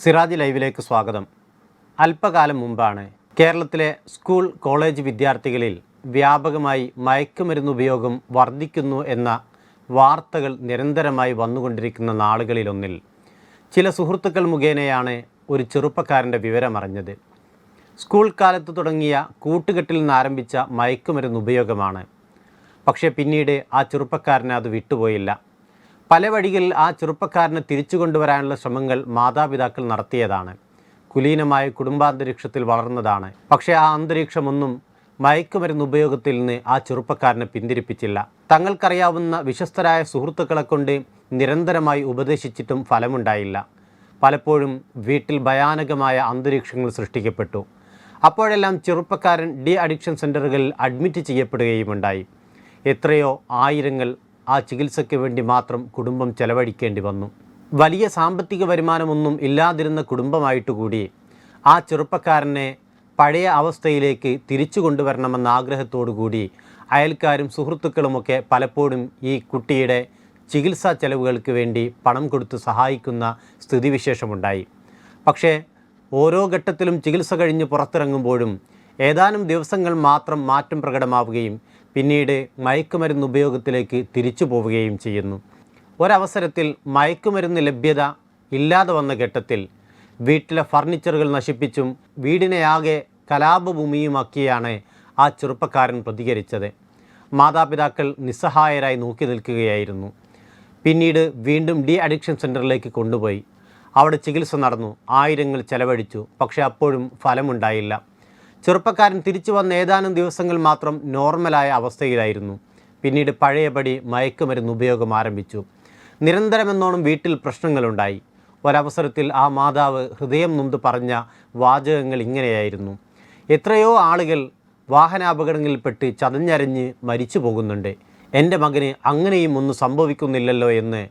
സിറാജ് ലൈവിലേക്ക് സ്വാഗതം. അല്പകാലം മുമ്പാണ് കേരളത്തിലെ സ്കൂൾ കോളേജ് വിദ്യാർത്ഥികളിൽ വ്യാപകമായി മയക്കുമരുന്ന് ഉപയോഗം വർദ്ധിക്കുന്നു എന്ന വാർത്തകൾ നിരന്തരമായി വന്നുകൊണ്ടിരിക്കുന്ന നാളുകളിലൊന്നിൽ ചില സുഹൃത്തുക്കൾ മുഖേനയാണ് ഒരു ചെറുപ്പക്കാരന്റെ വിവരമറിഞ്ഞത്. സ്കൂൾ കാലത്ത് തുടങ്ങിയ കൂട്ടുകെട്ടിൽ നിന്ന് ആരംഭിച്ച മയക്കുമരുന്ന് ഉപയോഗമാണ്. പക്ഷേ പിന്നീട് ആ ചെറുപ്പക്കാരനെ അത് വിട്ടുപോയില്ല. പല വഴികളിൽ ആ ചെറുപ്പക്കാരനെ തിരിച്ചു കൊണ്ടുവരാനുള്ള ശ്രമങ്ങൾ മാതാപിതാക്കൾ നടത്തിയതാണ്. കുലീനമായ കുടുംബാന്തരീക്ഷത്തിൽ വളർന്നതാണ്. പക്ഷേ ആ അന്തരീക്ഷമൊന്നും മയക്കുമരുന്ന് ഉപയോഗത്തിൽ നിന്ന് ആ ചെറുപ്പക്കാരനെ പിന്തിരിപ്പിച്ചില്ല. തങ്ങൾക്കറിയാവുന്ന വിശ്വസ്തരായ സുഹൃത്തുക്കളെ കൊണ്ട് നിരന്തരമായി ഉപദേശിച്ചിട്ടും ഫലമുണ്ടായില്ല. പലപ്പോഴും വീട്ടിൽ ഭയാനകമായ അന്തരീക്ഷങ്ങൾ സൃഷ്ടിക്കപ്പെട്ടു. അപ്പോഴെല്ലാം ചെറുപ്പക്കാരൻ ഡി അഡിക്ഷൻ സെന്ററുകളിൽ അഡ്മിറ്റ് ചെയ്യപ്പെടുകയുമുണ്ടായി. എത്രയോ ആയിരങ്ങൾ ആ ചികിത്സയ്ക്ക് വേണ്ടി മാത്രം കുടുംബം ചെലവഴിക്കേണ്ടി വന്നു. വലിയ സാമ്പത്തിക വരുമാനമൊന്നും ഇല്ലാതിരുന്ന കുടുംബമായിട്ട് കൂടി ആ ചെറുപ്പക്കാരനെ പഴയ അവസ്ഥയിലേക്ക് തിരിച്ചു കൊണ്ടുവരണമെന്ന ആഗ്രഹത്തോടു കൂടി അയൽക്കാരും സുഹൃത്തുക്കളുമൊക്കെ പലപ്പോഴും ഈ കുട്ടിയുടെ ചികിത്സാ ചെലവുകൾക്ക് വേണ്ടി പണം കൊടുത്ത് സഹായിക്കുന്ന സ്ഥിതിവിശേഷമുണ്ടായി. പക്ഷേ ഓരോ ഘട്ടത്തിലും ചികിത്സ കഴിഞ്ഞ് പുറത്തിറങ്ങുമ്പോഴും ഏതാനും ദിവസങ്ങൾ മാത്രം മാറ്റം പ്രകടമാവുകയും പിന്നീട് മയക്കുമരുന്ന് ഉപയോഗത്തിലേക്ക് തിരിച്ചു പോവുകയും ചെയ്യുന്നു. ഒരവസരത്തിൽ മയക്കുമരുന്ന് ലഭ്യത ഇല്ലാതെ വന്ന ഘട്ടത്തിൽ വീട്ടിലെ ഫർണിച്ചറുകൾ നശിപ്പിച്ചും വീടിനെയാകെ കലാപഭൂമിയുമാക്കിയാണ് ആ ചെറുപ്പക്കാരൻ പ്രതികരിച്ചത്. മാതാപിതാക്കൾ നിസ്സഹായരായി നോക്കി നിൽക്കുകയായിരുന്നു. പിന്നീട് വീണ്ടും ഡി അഡിക്ഷൻ സെന്ററിലേക്ക് കൊണ്ടുപോയി. അവിടെ ചികിത്സ നടന്നു. ആയിരങ്ങൾ ചെലവഴിച്ചു. പക്ഷേ അപ്പോഴും ഫലമുണ്ടായില്ല. ചെറുപ്പക്കാരൻ തിരിച്ചു വന്ന ഏതാനും ദിവസങ്ങൾ മാത്രം നോർമലായ അവസ്ഥയിലായിരുന്നു. പിന്നീട് പഴയപടി മയക്കുമരുന്ന് ഉപയോഗം ആരംഭിച്ചു. നിരന്തരമെന്നോണം വീട്ടിൽ പ്രശ്നങ്ങളുണ്ടായി. ഒരവസരത്തിൽ ആ മാതാവ് ഹൃദയം നൊന്ത് പറഞ്ഞ വാചകങ്ങൾ ഇങ്ങനെയായിരുന്നു. എത്രയോ ആളുകൾ വാഹനാപകടങ്ങളിൽപ്പെട്ട് ചതഞ്ഞരഞ്ഞ് മരിച്ചു പോകുന്നുണ്ട്. എന്റെ മകന് അങ്ങനെയും ഒന്നും സംഭവിക്കുന്നില്ലല്ലോ എന്ന്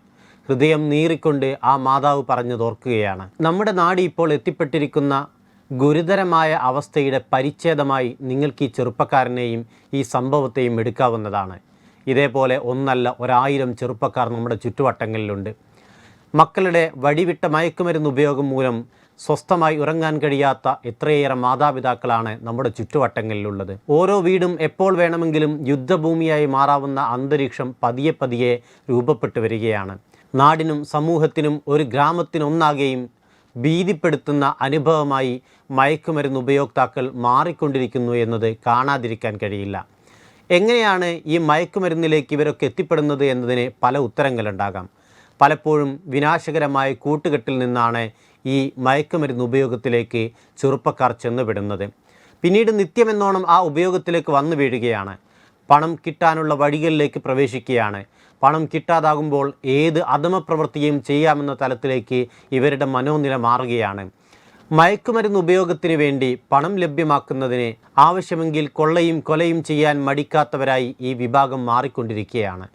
ഹൃദയം നീറിക്കൊണ്ട് ആ മാതാവ് പറഞ്ഞതോർക്കുകയാണ്. നമ്മുടെ നാട് ഇപ്പോൾ എത്തിപ്പെട്ടിരിക്കുന്ന ഗുരുതരമായ അവസ്ഥയുടെ പരിച്ഛേദമായി നിങ്ങൾക്ക് ഈ ചെറുപ്പക്കാരനെയും ഈ സംഭവത്തെയും എടുക്കാവുന്നതാണ്. ഇതേപോലെ ഒന്നല്ല ഒരായിരം ചെറുപ്പക്കാർ നമ്മുടെ ചുറ്റുവട്ടങ്ങളിലുണ്ട്. മക്കളുടെ വടിവിട്ട മയക്കുമരുന്ന് ഉപയോഗം മൂലം സ്വസ്ഥമായി ഉറങ്ങാൻ കഴിയാത്ത എത്രയേറെ മാതാപിതാക്കളാണ് നമ്മുടെ ചുറ്റുവട്ടങ്ങളിലുള്ളത്. ഓരോ വീടും എപ്പോൾ വേണമെങ്കിലും യുദ്ധഭൂമിയായി മാറാവുന്ന അന്തരീക്ഷം പതിയെ പതിയെ രൂപപ്പെട്ടു വരികയാണ്. നാടിനും സമൂഹത്തിനും ഒരു ഗ്രാമത്തിനൊന്നാകെയും ഭീതിപ്പെടുത്തുന്ന അനുഭവമായി മയക്കുമരുന്ന് ഉപയോക്താക്കൾ മാറിക്കൊണ്ടിരിക്കുന്നു എന്നത് കാണാതിരിക്കാൻ കഴിയില്ല. എങ്ങനെയാണ് ഈ മയക്കുമരുന്നിലേക്ക് ഇവരൊക്കെ എത്തിപ്പെടുന്നത് എന്നതിന് പല ഉത്തരങ്ങളുണ്ടാകാം. പലപ്പോഴും വിനാശകരമായ കൂട്ടുകെട്ടിൽ നിന്നാണ് ഈ മയക്കുമരുന്ന് ഉപയോഗത്തിലേക്ക് ചെറുപ്പക്കാർ ചെന്നുവിടുന്നത്. പിന്നീട് നിത്യമെന്നോണം ആ ഉപയോഗത്തിലേക്ക് വന്നു വീഴുകയാണ്. പണം കിട്ടാനുള്ള വഴികളിലേക്ക് പ്രവേശിക്കുകയാണ്. പണം കിട്ടാതാകുമ്പോൾ ഏത് അധമപ്രവൃത്തിയും ചെയ്യാമെന്ന തലത്തിലേക്ക് ഇവരുടെ മനോനില മാറുകയാണ്. മയക്കുമരുന്ന് ഉപയോഗത്തിന് വേണ്ടി പണം ലഭ്യമാക്കുന്നതിന് ആവശ്യമെങ്കിൽ കൊള്ളയും കൊലയും ചെയ്യാൻ മടിക്കാത്തവരായി ഈ വിഭാഗം മാറിക്കൊണ്ടിരിക്കുകയാണ്.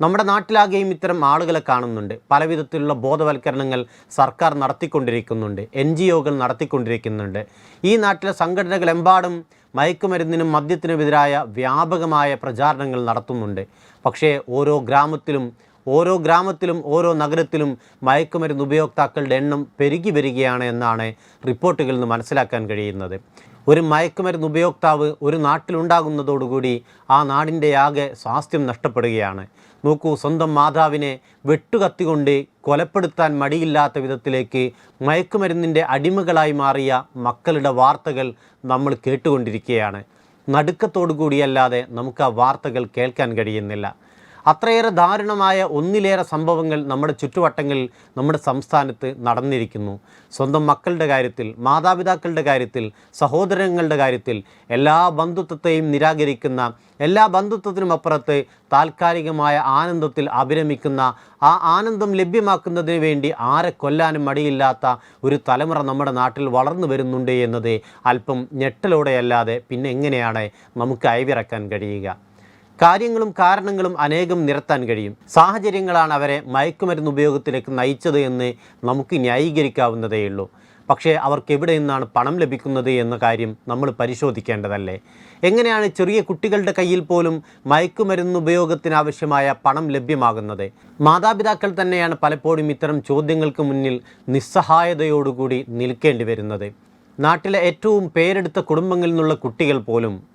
നമ്മുടെ നാട്ടിലാകെയും ഇത്തരം ആളുകളെ കാണുന്നുണ്ട്. പലവിധത്തിലുള്ള ബോധവൽക്കരണങ്ങൾ സർക്കാർ നടത്തിക്കൊണ്ടിരിക്കുന്നുണ്ട്. N G ഒകൾ നടത്തിക്കൊണ്ടിരിക്കുന്നുണ്ട്. ഈ നാട്ടിലെ സംഘടനകളെമ്പാടും മയക്കുമരുന്നിനും മദ്യത്തിനുമെതിരായ വ്യാപകമായ പ്രചാരണങ്ങൾ നടത്തുന്നുണ്ട്. പക്ഷേ ഓരോ ഗ്രാമത്തിലും ഓരോ ഗ്രാമത്തിലും ഓരോ നഗരത്തിലും മയക്കുമരുന്ന് ഉപയോക്താക്കളുടെ എണ്ണം പെരുകി വരികയാണ് എന്നാണ് റിപ്പോർട്ടുകളിൽ നിന്ന് മനസ്സിലാക്കാൻ കഴിയുന്നത്. ഒരു മയക്കുമരുന്ന് ഉപയോക്താവ് ഒരു നാട്ടിലുണ്ടാകുന്നതോടുകൂടി ആ നാടിന്റെ ആകെ സ്വാസ്ഥ്യം നഷ്ടപ്പെടുകയാണ്. നോക്കൂ സ്വന്തം മാതാവിനെ വെട്ടുകത്തിക്കൊണ്ട് കൊലപ്പെടുത്താൻ മടിയില്ലാത്ത വിധത്തിലേക്ക് മയക്കുമരുന്നിന്റെ അടിമകളായി മാറിയ മക്കളുടെ വാർത്തകൾ നമ്മൾ കേട്ടുകൊണ്ടിരിക്കുകയാണ്. നടുക്കത്തോടു കൂടിയല്ലാതെ നമുക്ക് ആ വാർത്തകൾ കേൾക്കാൻ കഴിയുന്നില്ല. അത്രയേറെ ദാരുണമായ ഒന്നിലേറെ സംഭവങ്ങൾ നമ്മുടെ ചുറ്റുവട്ടങ്ങളിൽ നമ്മുടെ സംസ്ഥാനത്ത് നടന്നിരിക്കുന്നു. സ്വന്തം മക്കളുടെ കാര്യത്തിൽ മാതാപിതാക്കളുടെ കാര്യത്തിൽ സഹോദരങ്ങളുടെ കാര്യത്തിൽ എല്ലാ ബന്ധുത്വത്തെയും നിരാകരിക്കുന്ന എല്ലാ ബന്ധുത്വത്തിനും അപ്പുറത്ത് താൽക്കാലികമായ ആനന്ദത്തിൽ അഭിരമിക്കുന്ന ആ ആനന്ദം ലഭ്യമാക്കുന്നതിന് വേണ്ടി ആരെ കൊല്ലാനും മടിയില്ലാത്ത ഒരു തലമുറ നമ്മുടെ നാട്ടിൽ വളർന്നു വരുന്നുണ്ട് എന്നത് അല്പം ഞെട്ടലോടെയല്ലാതെ പിന്നെ എങ്ങനെയാണ് നമുക്ക് അയവിറക്കാൻ കഴിയുക? കാര്യങ്ങളും കാരണങ്ങളും അനേകം നിരത്താൻ കഴിയും. സാഹചര്യങ്ങളാണ് അവരെ മയക്കുമരുന്ന് ഉപയോഗത്തിലേക്ക് നയിച്ചത് എന്ന് നമുക്ക് ന്യായീകരിക്കാവുന്നതേയുള്ളൂ. പക്ഷേ അവർക്ക് എവിടെ നിന്നാണ് പണം ലഭിക്കുന്നത് എന്ന കാര്യം നമ്മൾ പരിശോധിക്കേണ്ടതല്ലേ? എങ്ങനെയാണ് ചെറിയ കുട്ടികളുടെ കയ്യിൽ പോലും മയക്കുമരുന്ന് ഉപയോഗത്തിനാവശ്യമായ പണം ലഭ്യമാകുന്നത്? മാതാപിതാക്കൾ തന്നെയാണ് പലപ്പോഴും ഇത്തരം ചോദ്യങ്ങൾക്ക് മുന്നിൽ നിസ്സഹായതയോടുകൂടി നിൽക്കേണ്ടി വരുന്നത്. നാട്ടിലെ ഏറ്റവും പേരെടുത്ത കുടുംബങ്ങളിൽ നിന്നുള്ള കുട്ടികൾ പോലും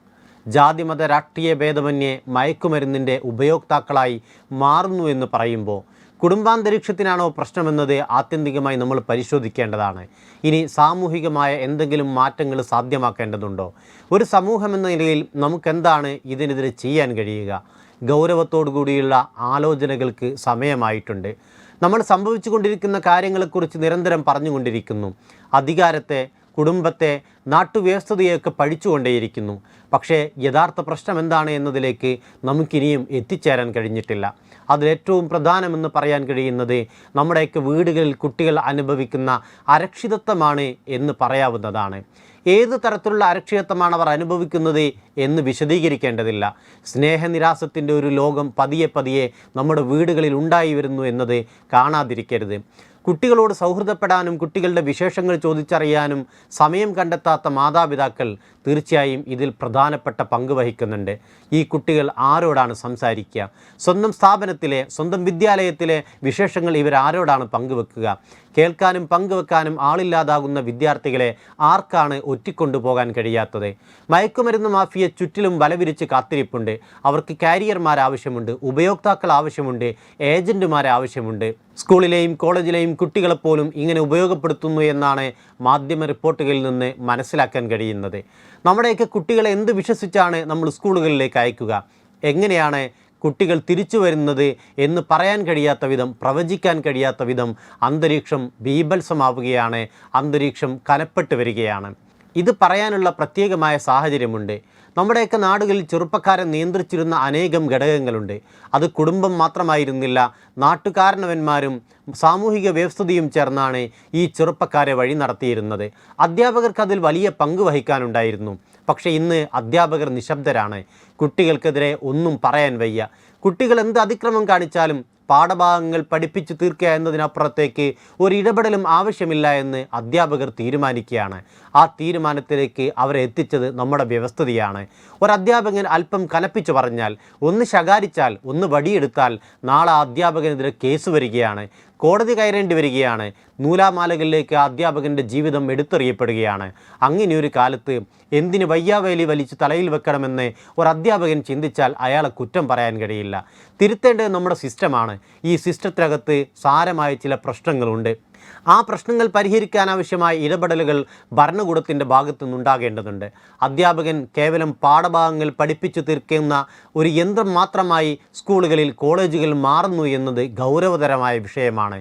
ജാതിമത രാഷ്ട്രീയ ഭേദമന്യേ മയക്കുമരുന്നിന്റെ ഉപയോക്താക്കളായി മാറുന്നു എന്ന് പറയുമ്പോൾ കുടുംബാന്തരീക്ഷത്തിനാണോ പ്രശ്നമെന്നത് ആത്യന്തികമായി നമ്മൾ പരിശോധിക്കേണ്ടതാണ്. ഇനി സാമൂഹികമായ എന്തെങ്കിലും മാറ്റങ്ങൾ സാധ്യമാക്കേണ്ടതുണ്ടോ? ഒരു സമൂഹം എന്ന നിലയിൽ നമുക്കെന്താണ് ഇതിനെതിരെ ചെയ്യാൻ കഴിയുക? ഗൗരവത്തോടു കൂടിയുള്ള ആലോചനകൾക്ക് സമയമായിട്ടുണ്ട്. നമ്മൾ സംഭവിച്ചുകൊണ്ടിരിക്കുന്ന കാര്യങ്ങളെക്കുറിച്ച് നിരന്തരം പറഞ്ഞുകൊണ്ടിരിക്കുന്നു. അധികാരത്തെ കുടുംബത്തെ നാട്ടുവ്യവസ്ഥതയൊക്കെ പഴിച്ചുകൊണ്ടേയിരിക്കുന്നു പക്ഷേ യഥാർത്ഥ പ്രശ്നം എന്താണ് എന്നതിലേക്ക് നമുക്കിനിയും എത്തിച്ചേരാൻ കഴിഞ്ഞിട്ടില്ല. അതിലേറ്റവും പ്രധാനമെന്ന് പറയാൻ കഴിയുന്നത് നമ്മുടെയൊക്കെ വീടുകളിൽ കുട്ടികൾ അനുഭവിക്കുന്ന അരക്ഷിതത്വമാണ് എന്ന് പറയാവുന്നതാണ്. ഏത് തരത്തിലുള്ള അരക്ഷിതത്വമാണ് അവർ അനുഭവിക്കുന്നത് എന്ന് വിശദീകരിക്കേണ്ടതില്ല. സ്നേഹനിരാസത്തിന്റെ ഒരു ലോകം പതിയെ പതിയെ നമ്മുടെ വീടുകളിൽ ഉണ്ടായി വരുന്നു എന്നത് കാണാതിരിക്കരുത്. കുട്ടികളോട് സൗഹൃദപ്പെടാനും കുട്ടികളുടെ വിശേഷങ്ങൾ ചോദിച്ചറിയാനും സമയം കണ്ടെത്താത്ത മാതാപിതാക്കൾ തീർച്ചയായും ഇതിൽ പ്രധാനപ്പെട്ട പങ്ക് വഹിക്കുന്നുണ്ട്. ഈ കുട്ടികൾ ആരോടാണ് സംസാരിക്കുക? സ്വന്തം സ്ഥാപനത്തിലെ സ്വന്തം വിദ്യാലയത്തിലെ വിശേഷങ്ങൾ ഇവരാരോടാണ് പങ്കുവെക്കുക? കേൾക്കാനും പങ്കുവെക്കാനും ആളില്ലാതാകുന്ന വിദ്യാർത്ഥികളെ ആർക്കാണ് ഒറ്റിക്കൊണ്ടു പോകാൻ കഴിയാത്തത്? മയക്കുമരുന്ന് മാഫിയ ചുറ്റിലും വലവിരിച്ച് കാത്തിരിപ്പുണ്ട്. അവർക്ക് കാരിയർമാർ ആവശ്യമുണ്ട് ഉപയോക്താക്കൾ ആവശ്യമുണ്ട് ഏജന്റുമാർ ആവശ്യമുണ്ട്. സ്കൂളിലെയും കോളേജിലെയും കുട്ടികളെപ്പോലും ഇങ്ങനെ ഉപയോഗപ്പെടുത്തുന്നു എന്നാണ് മാധ്യമ റിപ്പോർട്ടുകളിൽ നിന്ന് മനസ്സിലാക്കാൻ കഴിയുന്നത്. നമ്മുടെയൊക്കെ കുട്ടികളെ എന്ത് വിശ്വസിച്ചാണ് നമ്മൾ സ്കൂളുകളിലേക്ക് അയക്കുക? എങ്ങനെയാണ് കുട്ടികൾ തിരിച്ചു വരുന്നത് എന്ന് പറയാൻ കഴിയാത്ത വിധം പ്രവചിക്കാൻ കഴിയാത്ത വിധം അന്തരീക്ഷം ബീഭത്സമാവുകയാണ് അന്തരീക്ഷം കനപ്പെട്ട് വരികയാണ്. ഇത് പറയാനുള്ള പ്രത്യേകമായ സാഹചര്യമുണ്ട്. നമ്മുടെയൊക്കെ നാടുകളിൽ ചെറുപ്പക്കാരെ നിയന്ത്രിച്ചിരുന്ന അനേകം ഘടകങ്ങളുണ്ട്. അത് കുടുംബം മാത്രമായിരുന്നില്ല നാട്ടുകാരണവന്മാരും സാമൂഹിക വ്യവസ്ഥതയും ചേർന്നാണ് ഈ ചെറുപ്പക്കാരെ വഴി നടത്തിയിരുന്നത്. അധ്യാപകർക്ക് അതിൽ വലിയ പങ്ക് വഹിക്കാനുണ്ടായിരുന്നു. പക്ഷേ ഇന്ന് അധ്യാപകർ നിശബ്ദരാണ്. കുട്ടികൾക്കെതിരെ ഒന്നും പറയാൻ വയ്യ. കുട്ടികൾ എന്ത് അതിക്രമം കാണിച്ചാലും പാഠഭാഗങ്ങൾ പഠിപ്പിച്ചു തീർക്കുക എന്നതിനപ്പുറത്തേക്ക് ഒരു ഇടപെടലും ആവശ്യമില്ല എന്ന് അധ്യാപകർ തീരുമാനിക്കുകയാണ്. ആ തീരുമാനത്തിലേക്ക് അവരെ എത്തിച്ചത് നമ്മുടെ വ്യവസ്ഥതയാണ്. ഒരു അധ്യാപകൻ അല്പം കനപ്പിച്ചു പറഞ്ഞാൽ ഒന്ന് ശകാരിച്ചാൽ ഒന്ന് വടിയെടുത്താൽ നാളെ അധ്യാപകനെതിരെ കേസ് വരികയാണ്. കോടതി കയറേണ്ടി വരികയാണ്. നൂലാമാലകളിലേക്ക് അധ്യാപകന്റെ ജീവിതം എടുത്തെറിയപ്പെടുകയാണ്. അങ്ങനെയൊരു കാലത്ത് എന്തിന് വയ്യാവേലി വലിച്ച് തലയിൽ വെക്കണമെന്ന് ഒരു അധ്യാപകൻ ചിന്തിച്ചാൽ അയാളെ കുറ്റം പറയാൻ കഴിയില്ല. തിരുത്തേണ്ടത് നമ്മുടെ സിസ്റ്റമാണ് ഈ സിസ്റ്റത്തിനകത്ത് സാരമായ ചില പ്രശ്നങ്ങളുണ്ട്. ആ പ്രശ്നങ്ങൾ പരിഹരിക്കാനാവശ്യമായ ഇടപെടലുകൾ ഭരണകൂടത്തിന്റെ ഭാഗത്തു നിന്നുണ്ടാകേണ്ടതുണ്ട് അധ്യാപകൻ കേവലം പാഠഭാഗങ്ങൾ പഠിപ്പിച്ചു തീർക്കുന്ന ഒരു യന്ത്രം മാത്രമായി സ്കൂളുകളിൽ കോളേജുകളിൽ മാറുന്നു എന്നത് ഗൗരവതരമായ വിഷയമാണ്.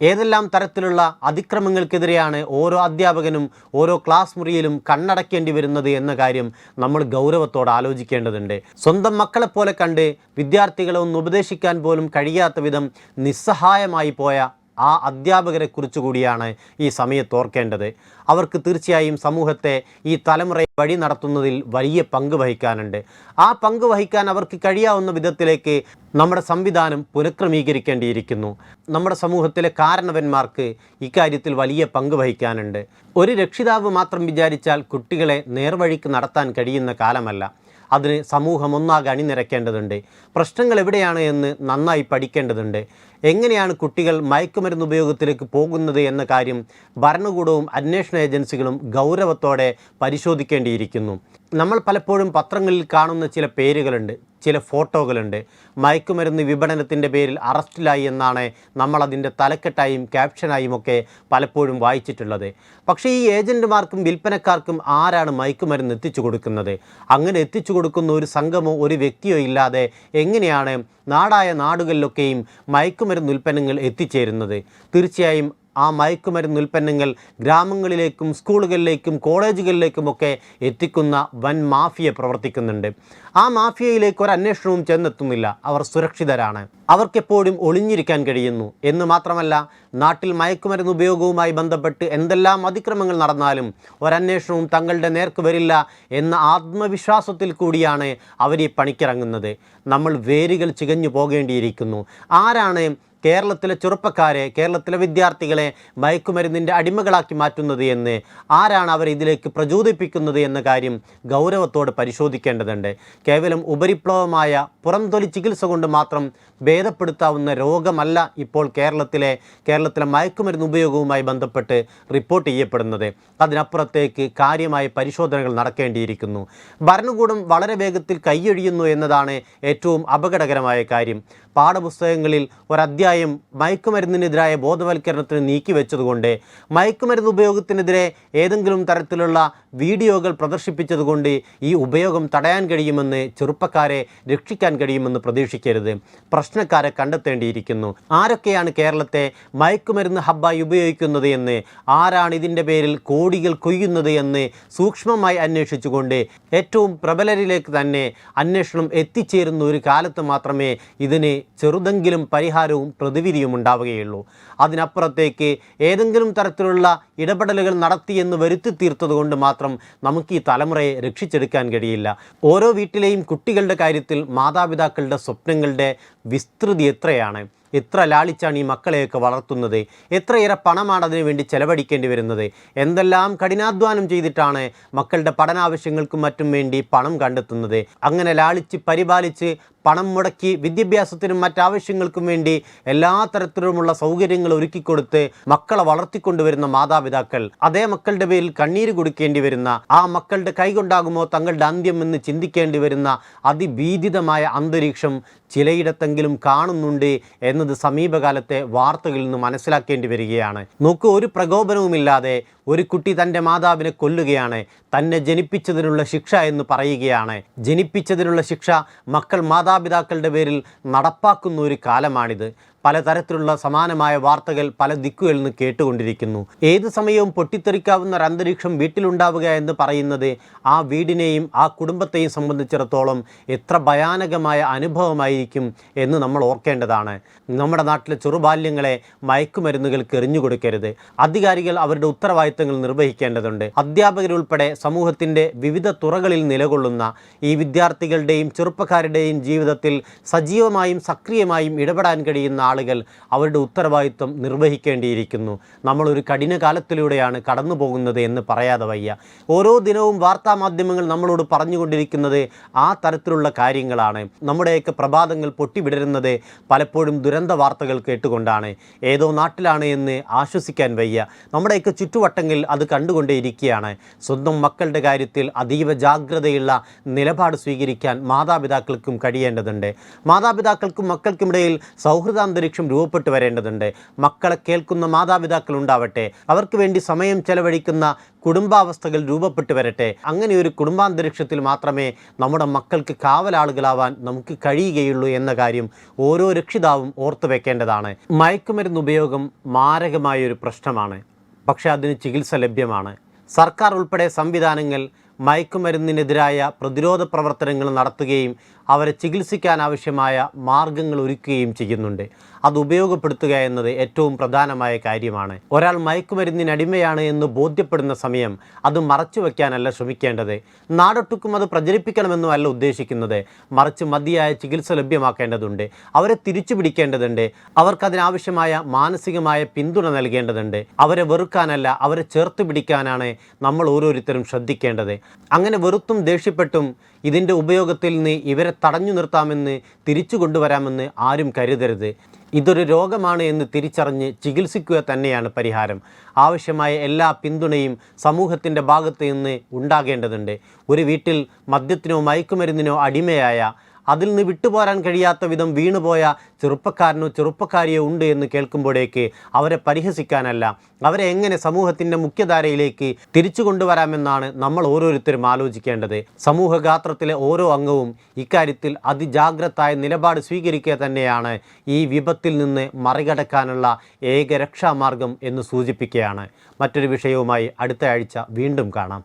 ഏതെല്ലാം തരത്തിലുള്ള അതിക്രമങ്ങൾക്കെതിരെയാണ് ഓരോ അധ്യാപകനും ഓരോ ക്ലാസ് മുറിയിലും കണ്ണടക്കേണ്ടി വരുന്നത് എന്ന കാര്യം നമ്മൾ ഗൗരവത്തോടെ ആലോചിക്കേണ്ടതുണ്ട്. സ്വന്തം മക്കളെപ്പോലെ കണ്ട് വിദ്യാർത്ഥികളെ ഒന്ന് ഉപദേശിക്കാൻ പോലും കഴിയാത്ത വിധം നിസ്സഹായമായി പോയ ആ അധ്യാപകരെ കുറിച്ച് കൂടിയാണ് ഈ സമയത്ത് ഓർക്കേണ്ടത്. അവർക്ക് തീർച്ചയായും സമൂഹത്തെ ഈ തലമുറയെ വഴി നടത്തുന്നതിൽ വലിയ പങ്ക് വഹിക്കാനുണ്ട്. ആ പങ്ക് വഹിക്കാൻ അവർക്ക് കഴിയാവുന്ന വിധത്തിലേക്ക് നമ്മുടെ സംവിധാനം പുനഃക്രമീകരിക്കേണ്ടിയിരിക്കുന്നു. നമ്മുടെ സമൂഹത്തിലെ കാരണവന്മാർക്ക് ഇക്കാര്യത്തിൽ വലിയ പങ്ക് വഹിക്കാനുണ്ട്. ഒരു രക്ഷിതാവ് മാത്രം വിചാരിച്ചാൽ കുട്ടികളെ നേർവഴിക്ക് നടത്താൻ കഴിയുന്ന കാലമല്ല. അതിന് സമൂഹം ഒന്നാകെ അണിനിരക്കേണ്ടതുണ്ട്. പ്രശ്നങ്ങൾ എവിടെയാണ് എന്ന് നന്നായി പഠിക്കേണ്ടതുണ്ട്. എങ്ങനെയാണ് കുട്ടികൾ മയക്കുമരുന്ന് ഉപയോഗത്തിലേക്ക് പോകുന്നത് എന്ന കാര്യം ഭരണകൂടവും അന്വേഷണ ഏജൻസികളും ഗൗരവത്തോടെ പരിശോധിക്കേണ്ടിയിരിക്കുന്നു. നമ്മൾ പലപ്പോഴും പത്രങ്ങളിൽ കാണുന്ന ചില പേരുകളുണ്ട്. ചില ഫോട്ടോകളുണ്ട്. മയക്കുമരുന്ന് വിപണനത്തിന്റെ പേരിൽ അറസ്റ്റിലായി എന്നാണ് നമ്മളതിന്റെ തലക്കെട്ടായും ക്യാപ്ഷനായും ഒക്കെ പലപ്പോഴും വായിച്ചിട്ടുള്ളത്. പക്ഷേ ഈ ഏജന്റുമാർക്കും വിൽപ്പനക്കാർക്കും ആരാണ് മയക്കുമരുന്ന് എത്തിച്ചു കൊടുക്കുന്നത്? അങ്ങനെ എത്തിച്ചു കൊടുക്കുന്ന ഒരു സംഘമോ ഒരു വ്യക്തിയോ ഇല്ലാതെ എങ്ങനെയാണ് നാടായ നാടുകളിലൊക്കെയും മയക്കുമരുന്ന് ഉൽപ്പന്നങ്ങൾ എത്തിച്ചേരുന്നത്? തീർച്ചയായും ആ മയക്കുമരുന്ന് ഉൽപ്പന്നങ്ങൾ ഗ്രാമങ്ങളിലേക്കും സ്കൂളുകളിലേക്കും കോളേജുകളിലേക്കുമൊക്കെ എത്തിക്കുന്ന വൻ മാഫിയ പ്രവർത്തിക്കുന്നുണ്ട്. ആ മാഫിയയിലേക്ക് ഒരു അന്വേഷണവും ചെന്നെത്തുന്നില്ല. അവർ സുരക്ഷിതരാണ്. അവർക്കെപ്പോഴും ഒളിഞ്ഞിരിക്കാൻ കഴിയുന്നു. എന്ന് മാത്രമല്ല നാട്ടിൽ മയക്കുമരുന്ന് ഉപയോഗവുമായി ബന്ധപ്പെട്ട് എന്തെല്ലാം അതിക്രമങ്ങൾ നടന്നാലും ഒരന്വേഷണവും തങ്ങളുടെ നേർക്ക് വരില്ല എന്ന ആത്മവിശ്വാസത്തിൽ കൂടിയാണ് അവർ ഈ പണിക്കിറങ്ങുന്നത്. നമ്മൾ വേരുകൾ ചികഞ്ഞു പോകേണ്ടിയിരിക്കുന്നു. ആരാണ് കേരളത്തിലെ ചെറുപ്പക്കാരെ കേരളത്തിലെ വിദ്യാർത്ഥികളെ മയക്കുമരുന്നിന്റെ അടിമകളാക്കി മാറ്റുന്നത് എന്ന് ആരാണ് അവർ ഇതിലേക്ക് പ്രചോദിപ്പിക്കുന്നത് എന്ന കാര്യം ഗൗരവത്തോട് പരിശോധിക്കേണ്ടതുണ്ട്. കേവലം ഉപരിപ്ലവമായ പുറംതൊലി ചികിത്സ കൊണ്ട് മാത്രം ഭേദപ്പെടുത്താവുന്ന രോഗമല്ല ഇപ്പോൾ കേരളത്തിലെ കേരളത്തിലെ മയക്കുമരുന്ന് ഉപയോഗവുമായി ബന്ധപ്പെട്ട് റിപ്പോർട്ട് ചെയ്യപ്പെടുന്നത്. അതിനപ്പുറത്തേക്ക് കാര്യമായ പരിശോധനകൾ നടക്കേണ്ടിയിരിക്കുന്നു. ഭരണകൂടം വളരെ വേഗത്തിൽ കൈയൊഴിയുന്നു എന്നതാണ് ഏറ്റവും അപകടകരമായ കാര്യം. പാഠപുസ്തകങ്ങളിൽ ഒരധ്യായം മയക്കുമരുന്നിനെതിരായ ബോധവൽക്കരണത്തിന് നീക്കിവെച്ചതുകൊണ്ട് മയക്കുമരുന്ന് ഉപയോഗത്തിനെതിരെ ഏതെങ്കിലും തരത്തിലുള്ള വീഡിയോകൾ പ്രദർശിപ്പിച്ചതുകൊണ്ട് ഈ ഉപയോഗം തടയാൻ കഴിയുമെന്ന് ചെറുപ്പക്കാരെ രക്ഷിക്കാൻ കഴിയുമെന്ന് പ്രതീക്ഷിക്കരുത്. പ്രശ്നക്കാരെ കണ്ടെത്തേണ്ടിയിരിക്കുന്നു. ആരൊക്കെയാണ് കേരളത്തെ മയക്കുമരുന്ന് ഹബ്ബായി ഉപയോഗിക്കുന്നത് എന്ന് ആരാണ് ഇതിന്റെ പേരിൽ കോടികൾ കൊയ്യുന്നത് എന്ന് സൂക്ഷ്മമായി അന്വേഷിച്ചുകൊണ്ട് ഏറ്റവും പ്രബലരിലേക്ക് തന്നെ അന്വേഷണം എത്തിച്ചേരുന്ന ഒരു കാലത്ത് മാത്രമേ ഇതിന് ചെറുതെങ്കിലും പരിഹാരവും പ്രതിവിധിയും ഉണ്ടാവുകയുള്ളൂ. അതിനപ്പുറത്തേക്ക് ഏതെങ്കിലും തരത്തിലുള്ള ഇടപെടലുകൾ നടത്തിയെന്ന് വരുത്തി തീർത്തതുകൊണ്ട് മാത്രം നമുക്ക് ഈ തലമുറയെ രക്ഷിച്ചെടുക്കാൻ കഴിയില്ല. ഓരോ വീട്ടിലെയും കുട്ടികളുടെ കാര്യത്തിൽ മാതാപിതാക്കളുടെ സ്വപ്നങ്ങളുടെ വിസ്തൃതി എത്രയാണ്? എത്ര ലാളിച്ചാണ് ഈ മക്കളെയൊക്കെ വളർത്തുന്നത്? എത്രയേറെ പണമാണ് അതിനു വേണ്ടി ചെലവഴിക്കേണ്ടി വരുന്നത്? എന്തെല്ലാം കഠിനാധ്വാനം ചെയ്തിട്ടാണ് മക്കളുടെ പഠനാവശ്യങ്ങൾക്കും മറ്റും വേണ്ടി പണം കണ്ടെത്തുന്നത്? അങ്ങനെ ലാളിച്ച് പരിപാലിച്ച് പണം മുടക്കി വിദ്യാഭ്യാസത്തിനും മറ്റാവശ്യങ്ങൾക്കും വേണ്ടി എല്ലാ തരത്തിലുമുള്ള സൗകര്യങ്ങൾ ഒരുക്കിക്കൊടുത്ത് മക്കളെ വളർത്തിക്കൊണ്ടുവരുന്ന മാതാപിതാക്കൾ അതേ മക്കളുടെ പേരിൽ കണ്ണീര് കൊടുക്കേണ്ടി വരുന്ന ആ മക്കളുടെ കൈകൊണ്ടാകുമോ തങ്ങളുടെ അന്ത്യം എന്ന് ചിന്തിക്കേണ്ടി വരുന്ന അതിഭീതിതമായ അന്തരീക്ഷം ചിലയിടത്തെങ്കിലും കാണുന്നുണ്ട് എന്നത് സമീപകാലത്തെ വാർത്തകളിൽ നിന്ന് മനസ്സിലാക്കേണ്ടി വരികയാണ്. നോക്കൂ ഒരു പ്രകോപനവുമില്ലാതെ ഒരു കുട്ടി തന്റെ മാതാവിനെ കൊല്ലുകയാണ്. തന്നെ ജനിപ്പിച്ചതിനുള്ള ശിക്ഷ എന്ന് പറയുകയാണ്. ജനിപ്പിച്ചതിനുള്ള ശിക്ഷ മക്കൾ മാതാപിതാക്കളുടെ പേരിൽ നടപ്പാക്കുന്ന ഒരു കാലമാണിത്. പലതരത്തിലുള്ള സമാനമായ വാർത്തകൾ പല ദിക്കുകളിൽ നിന്ന് കേട്ടുകൊണ്ടിരിക്കുന്നു. ഏത് സമയവും പൊട്ടിത്തെറിക്കാവുന്ന ഒരു അന്തരീക്ഷം വീട്ടിലുണ്ടാവുക എന്ന് പറയുന്നത് ആ വീടിനെയും ആ കുടുംബത്തെയും സംബന്ധിച്ചിടത്തോളം എത്ര ഭയാനകമായ അനുഭവമായിരിക്കും എന്ന് നമ്മൾ ഓർക്കേണ്ടതാണ്. നമ്മുടെ നാട്ടിലെ ചെറുബാല്യങ്ങളെ മയക്കുമരുന്നുകൾക്ക് എറിഞ്ഞു കൊടുക്കരുത്. അധികാരികൾ അവരുടെ ഉത്തരവാദിത്തങ്ങൾ നിർവഹിക്കേണ്ടതുണ്ട്. അധ്യാപകരുൾപ്പെടെ സമൂഹത്തിന്റെ വിവിധ തുറകളിൽ നിലകൊള്ളുന്ന ഈ വിദ്യാർത്ഥികളുടെയും ചെറുപ്പക്കാരുടെയും ജീവിതത്തിൽ സജീവമായും സക്രിയമായും ഇടപെടാൻ കഴിയുന്ന ആളുകൾ അവരുടെ ഉത്തരവാദിത്വം നിർവഹിക്കേണ്ടിയിരിക്കുന്നു. നമ്മളൊരു കഠിന കാലത്തിലൂടെയാണ് കടന്നു പോകുന്നത് എന്ന് പറയാതെ വയ്യ. ഓരോ ദിനവും വാർത്താ മാധ്യമങ്ങൾ നമ്മളോട് പറഞ്ഞുകൊണ്ടിരിക്കുന്നത് ആ തരത്തിലുള്ള കാര്യങ്ങളാണ്. നമ്മുടെയൊക്കെ പ്രഭാതങ്ങൾ പൊട്ടിവിടരുന്നത് പലപ്പോഴും ദുരന്ത വാർത്തകൾ കേട്ടുകൊണ്ടാണ്. ഏതോ നാട്ടിലാണ് എന്ന് ആശ്വസിക്കാൻ വയ്യ. നമ്മുടെയൊക്കെ ചുറ്റുവട്ടങ്ങളിൽ അത് കണ്ടുകൊണ്ടേയിരിക്കുകയാണ്. സ്വന്തം മക്കളുടെ കാര്യത്തിൽ അതീവ ജാഗ്രതയുള്ള നിലപാട് സ്വീകരിക്കാൻ മാതാപിതാക്കൾക്കും കഴിയേണ്ടതുണ്ട്. മാതാപിതാക്കൾക്കും മക്കൾക്കുമിടയിൽ സൗഹൃദാന്തരീക്ഷം രൂപപ്പെട്ടു വരേണ്ടതുണ്ട്. മക്കളെ കേൾക്കുന്ന മാതാപിതാക്കൾ ഉണ്ടാവട്ടെ. അവർക്ക് വേണ്ടി സമയം ചെലവഴിക്കുന്ന കുടുംബാവസ്ഥകൾ രൂപപ്പെട്ടു വരട്ടെ. അങ്ങനെ ഒരു കുടുംബാന്തരീക്ഷത്തിൽ മാത്രമേ നമ്മുടെ മക്കൾക്ക് കാവലാളുകളാവാൻ നമുക്ക് കഴിയുകയുള്ളൂ എന്ന കാര്യം ഓരോ രക്ഷിതാവും ഓർത്തു വെക്കേണ്ടതാണ്. മയക്കുമരുന്ന് ഉപയോഗം മാരകമായ ഒരു പ്രശ്നമാണ്. പക്ഷേ അതിന് ചികിത്സ ലഭ്യമാണ്. സർക്കാർ ഉൾപ്പെടെ സംവിധാനങ്ങൾ മയക്കുമരുന്നിനെതിരായ പ്രതിരോധ പ്രവർത്തനങ്ങൾ നടത്തുകയും അവരെ ചികിത്സിക്കാൻ ആവശ്യമായ മാർഗങ്ങൾ ഒരുക്കുകയും ചെയ്യുന്നുണ്ട്. അത് ഉപയോഗപ്പെടുത്തുക എന്നത് ഏറ്റവും പ്രധാനമായ കാര്യമാണ്. ഒരാൾ മയക്കുമരുന്നിന് അടിമയാണ് എന്ന് ബോധ്യപ്പെടുന്ന സമയം അത് മറച്ചു വയ്ക്കാനല്ല ശ്രമിക്കേണ്ടത്. നാടൊട്ടുക്കും അത് പ്രചരിപ്പിക്കണമെന്നും അല്ല ഉദ്ദേശിക്കുന്നത്. മറിച്ച് മതിയായ ചികിത്സ ലഭ്യമാക്കേണ്ടതുണ്ട്. അവരെ തിരിച്ചു പിടിക്കേണ്ടതുണ്ട്. അവർക്കതിനാവശ്യമായ മാനസികമായ പിന്തുണ നൽകേണ്ടതുണ്ട്. അവരെ വെറുക്കാനല്ല അവരെ ചേർത്ത് പിടിക്കാനാണ് നമ്മൾ ഓരോരുത്തരും ശ്രദ്ധിക്കേണ്ടത്. അങ്ങനെ വെറുത്തും ദേഷ്യപ്പെട്ടും ഇതിന്റെ ഉപയോഗത്തിൽ നിന്ന് ഇവരെ തടഞ്ഞു നിർത്താമെന്ന് തിരിച്ചു കൊണ്ടുവരാമെന്ന് ആരും കരുതരുത്. ഇതൊരു രോഗമാണ് എന്ന് തിരിച്ചറിഞ്ഞ് ചികിത്സിക്കുക തന്നെയാണ് പരിഹാരം. ആവശ്യമായ എല്ലാ പിന്തുണയും സമൂഹത്തിന്റെ ഭാഗത്ത് നിന്ന് ഉണ്ടാകേണ്ടതുണ്ട്. ഒരു വീട്ടിൽ മദ്യത്തിനോ മയക്കുമരുന്നിനോ അടിമയായ അതിൽ നിന്ന് വിട്ടുപോരാൻ കഴിയാത്ത വിധം വീണുപോയ ചെറുപ്പക്കാരനോ ചെറുപ്പക്കാരിയോ ഉണ്ട് എന്ന് കേൾക്കുമ്പോഴേക്ക് അവരെ പരിഹസിക്കാനല്ല. അവരെ എങ്ങനെ സമൂഹത്തിന്റെ മുഖ്യധാരയിലേക്ക് തിരിച്ചു കൊണ്ടുവരാമെന്നാണ് നമ്മൾ ഓരോരുത്തരും ആലോചിക്കേണ്ടത്. സമൂഹഗാത്രത്തിലെ ഓരോ അംഗവും ഇക്കാര്യത്തിൽ അതിജാഗ്രതായ നിലപാട് സ്വീകരിക്കുക തന്നെയാണ് ഈ വിപത്തിൽ നിന്ന് മറികടക്കാനുള്ള ഏക രക്ഷാമാർഗം എന്ന് സൂചിപ്പിക്കുകയാണ്. മറ്റൊരു വിഷയവുമായി അടുത്ത ആഴ്ച വീണ്ടും കാണാം.